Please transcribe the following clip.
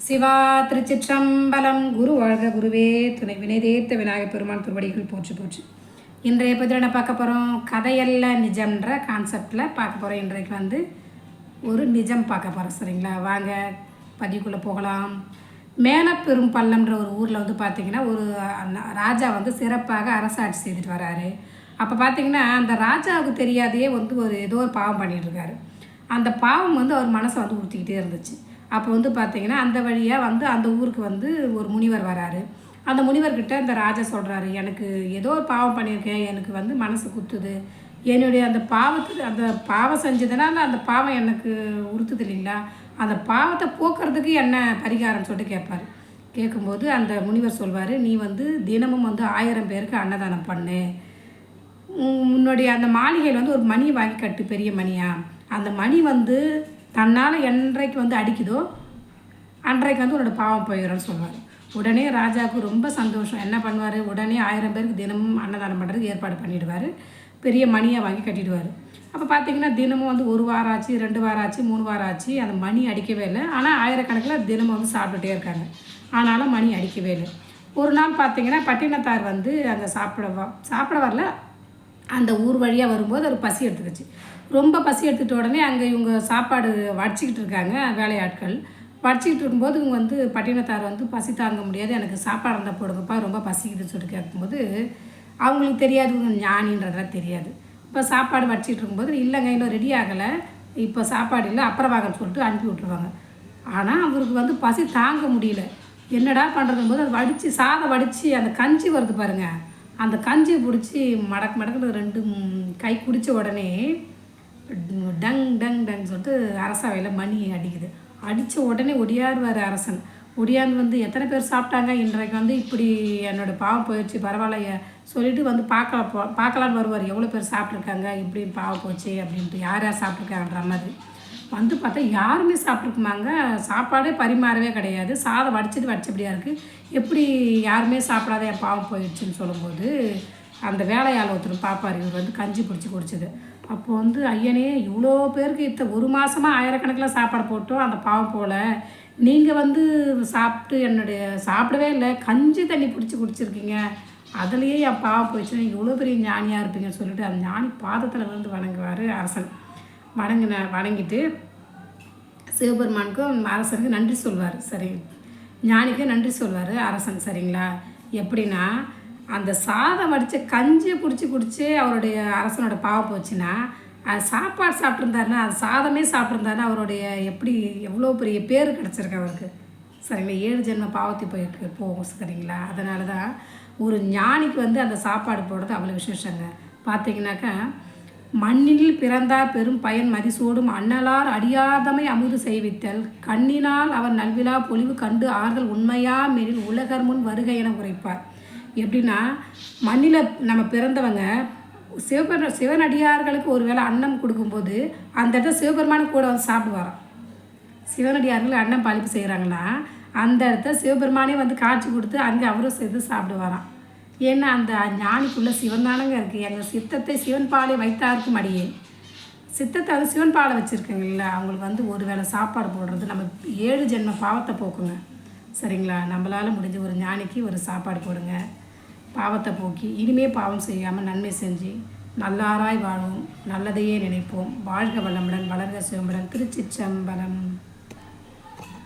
சிவா திருச்சிற்றம்பலம் குரு வாழ்க குருவே. துணை வினைதேர்த்த விநாயகர் பெருமான் திருவடிகள் போச்சு போச்சு இன்றைய பதில் என்ன பார்க்க போகிறோம் கதையல்ல நிஜம்ன்ற கான்செப்டில் பார்க்க போகிறோம் இன்றைக்கு வந்து ஒரு நிஜம் பார்க்க போகிறோம் சரிங்களா? வாங்க பதிவுக்குள்ளே போகலாம். மேலப்பெரும் பள்ளம்ன்ற ஒரு ஊரில் வந்து பார்த்திங்கன்னா ஒரு அண்ணா- ராஜா வந்து சிறப்பாக அரசாட்சி செய்துட்டு வராரு. அப்போ பார்த்திங்கன்னா அந்த ராஜாவுக்கு தெரியாதையே வந்து ஒரு ஏதோ ஒரு பாவம் பண்ணிகிட்டு இருக்காரு. அந்த பாவம் வந்து அவர் மனசை வந்து உறுத்திக்கிட்டே இருந்துச்சு. அப்போ வந்து பார்த்தீங்கன்னா அந்த வழியாக வந்து அந்த ஊருக்கு வந்து ஒரு முனிவர் வராரு. அந்த முனிவர்கிட்ட இந்த ராஜா சொல்கிறாரு எனக்கு ஏதோ ஒரு பாவம் பண்ணியிருக்கேன். எனக்கு வந்து மனசு குத்துது. என்னுடைய அந்த பாவத்துக்கு அந்த பாவம் செஞ்சதுனால அந்த பாவம் எனக்கு உறுத்துது இல்லைங்களா? அந்த பாவத்தை போக்குறதுக்கு என்ன பரிகாரம் சொல்லிட்டு கேட்பாரு. கேட்கும்போது அந்த முனிவர் சொல்வார் நீ வந்து தினமும் வந்து ஆயிரம் பேருக்கு அன்னதானம் பண்ணு. உன்னுடைய அந்த மாளிகையில் வந்து ஒரு மணி வாங்கி கட்டு பெரிய மணியாக அந்த மணி வந்து தன்னால் என்றைக்கு வந்து அடிக்குதோ அன்றைக்கு வந்து உன்னோட பாவம் போயிடும்னு சொல்லுவார். உடனே ராஜாவுக்கு ரொம்ப சந்தோஷம். என்ன பண்ணுவார்? உடனே ஆயிரம் பேருக்கு தினமும் அன்னதானம் பண்ணுறதுக்கு ஏற்பாடு பண்ணிவிடுவார் பெரிய மணியை வாங்கி கட்டிடுவார். அப்போ பார்த்தீங்கன்னா தினமும் வந்து ஒரு வாரம் ஆச்சு ரெண்டு வாரம் ஆச்சு மூணு வாரம் ஆச்சு. அந்த மணி அடிக்கவே இல்லை. ஆனால் ஆயிரக்கணக்கில் தினமும் வந்து சாப்பிட்டுட்டே இருக்காங்க. ஆனாலும் மணி அடிக்கவே இல்லை. ஒரு நாள் பார்த்தீங்கன்னா பட்டினத்தார் வந்து அங்கே சாப்பிட சாப்பிட வரல. அந்த ஊர் வழியாக வரும்போது ஒரு பசி எடுத்துக்கிச்சு. ரொம்ப பசி எடுத்துட்ட உடனே அங்கே இவங்க சாப்பாடு வடிச்சிக்கிட்டு இருக்காங்க வேலையாட்கள். வடிச்சிக்கிட்டு இருக்கும்போது இவங்க வந்து பட்டினத்தார் வந்து பசி தாங்க முடியாது எனக்கு சாப்பாடு இருந்தால் போடுங்கப்பா ரொம்ப பசிக்குதுன்னு சொல்லிட்டு கேட்கும்போது அவங்களுக்கு தெரியாது இவங்க ஞானின்றதெல்லாம் தெரியாது. இப்போ சாப்பாடு வடிச்சிட்டு இருக்கும்போது இல்லைங்க இன்னும் ரெடி ஆகலை இப்போ சாப்பாடு இல்லை அப்புறம் வாங்கன்னு சொல்லிட்டு அனுப்பி விட்ருவாங்க ஆனால் அவருக்கு வந்து பசி தாங்க முடியல. என்னடா பண்ணுறதும் போது அது வடித்து சாதம் வடித்து அந்த கஞ்சி வருது பாருங்கள் அந்த கஞ்சியை பிடிச்சி மடக்கு மடக்குன்னு ரெண்டு கை குடித்த உடனே டங் டங் டங் சொல்லிட்டு அரசவையில் மணி அடிக்குது. அடித்த உடனே ஒடியாருவார் அரசன். ஒடியாந்து வந்து எத்தனை பேர் சாப்பிட்டாங்க? இன்றைக்கு வந்து இப்படி என்னோட பாவம் போயிடுச்சு பரவாயில்ல சொல்லிட்டு வந்து பார்க்க போ பார்க்கலான்னு வருவார். எவ்வளோ பேர் சாப்பிட்ருக்காங்க இப்படி பாவம் போச்சு அப்படின்ட்டு யார் யார் சாப்பிட்ருக்காங்கன்ற மாதிரி. வந்து பார்த்தா யாருமே சாப்பிட்ருக்குமாங்க சாப்பாடே பரிமாறவே கிடையாது. சாதம் வடிச்சது வடிச்சபடியாக இருக்குது எப்படி யாருமே சாப்பிடாத என் பாவம் போயிடுச்சுன்னு சொல்லும்போது அந்த வேலையாள் ஒருத்தர் பாப்பார். இவர் வந்து கஞ்சி பிடிச்சி குடிச்சது. அப்போ வந்து ஐயனே இவ்வளோ பேருக்கு இத்த ஒரு மாதமாக ஆயிரக்கணக்கில் சாப்பாடு போட்டோம். அந்த பாவம் போல். நீங்கள் வந்து சாப்பிட்டு என்னுடைய சாப்பிடவே இல்லை. கஞ்சி தண்ணி பிடிச்சி குடிச்சிருக்கீங்க. அதுலேயே என் பாவம் போயிடுச்சுன்னா இவ்வளோ பெரிய ஞானியாக இருப்பீங்கன்னு சொல்லிட்டு அந்த ஞானி பாதத்தில் விழுந்து வணங்குவார் அரசன். வணங்கின வணங்கிட்டு சிவபெருமானுக்கும் அரசனுக்கு நன்றி சொல்வார். சரி ஞானிக்கு நன்றி சொல்வார் அரசன் சரிங்களா? எப்படின்னா அந்த சாதம் வடித்து கஞ்சியை குடிச்சு குடிச்சு அவருடைய அரசனோட பாவம் போச்சுன்னா அது சாப்பாடு சாப்பிட்ருந்தாருன்னா அது சாதமே சாப்பிட்ருந்தாருன்னா அவருடைய எப்படி எவ்வளோ பெரிய பேர் கிடச்சிருக்கு அவருக்கு. சரிங்களா? ஏழு ஜென்ம பாவத்தை போயிருக்கு போகும் சரிங்களா? அதனால தான் ஒரு ஞானிக்கு வந்து அந்த சாப்பாடு போடுறது அவ்வளோ விசேஷங்க. பார்த்தீங்கன்னாக்கா மண்ணில் பிறந்தார் பெரும் பயன் மதிசோடும். அண்ணலார் அடியாதமை அமுது செய்வித்தல். கண்ணினால் அவர் நல்விழா பொலிவு கண்டு ஆறுதல் உண்மையா மேலில் உலகர் முன் வருகை என உரைப்பார். எப்படின்னா மண்ணில் நம்ம பிறந்தவங்க சிவபெரு சிவனடியார்களுக்கு ஒருவேளை அன்னம் கொடுக்கும்போது அந்த இடத்துல சிவபெருமான கூட வந்து சாப்பிடுவாராம். சிவனடியார்கள் அன்னம் பழிப்பு செய்கிறாங்கன்னா அந்த இடத்த சிவபெருமானே வந்து காட்சி கொடுத்து அங்கே அவரும் சேர்த்து சாப்பிடுவாராம். ஏன்னா அந்த ஞானிக்குள்ளே சிவன் தானங்க இருக்குது எங்கள் சித்தத்தை சிவன் பாலை வைத்தாருக்கும் அடியே. சித்தத்தை வந்து சிவன் பாலை வச்சுருக்கீங்கள அவங்களுக்கு வந்து ஒரு வேளை சாப்பாடு போடுறது நம்ம ஏழு ஜென்ம பாவத்தை போக்குங்க. சரிங்களா? நம்மளால் முடிஞ்ச ஒரு ஞானிக்கு ஒரு சாப்பாடு போடுங்க. பாவத்தை போக்கி இனிமே பாவம் செய்யாமல் நன்மை செஞ்சு நல்லாராய் வாழும் நல்லதையே நினைப்போம். வாழ்க வளமுடன் வளர்க சிவம்புடன் திருச்சிற்றம்பலம்.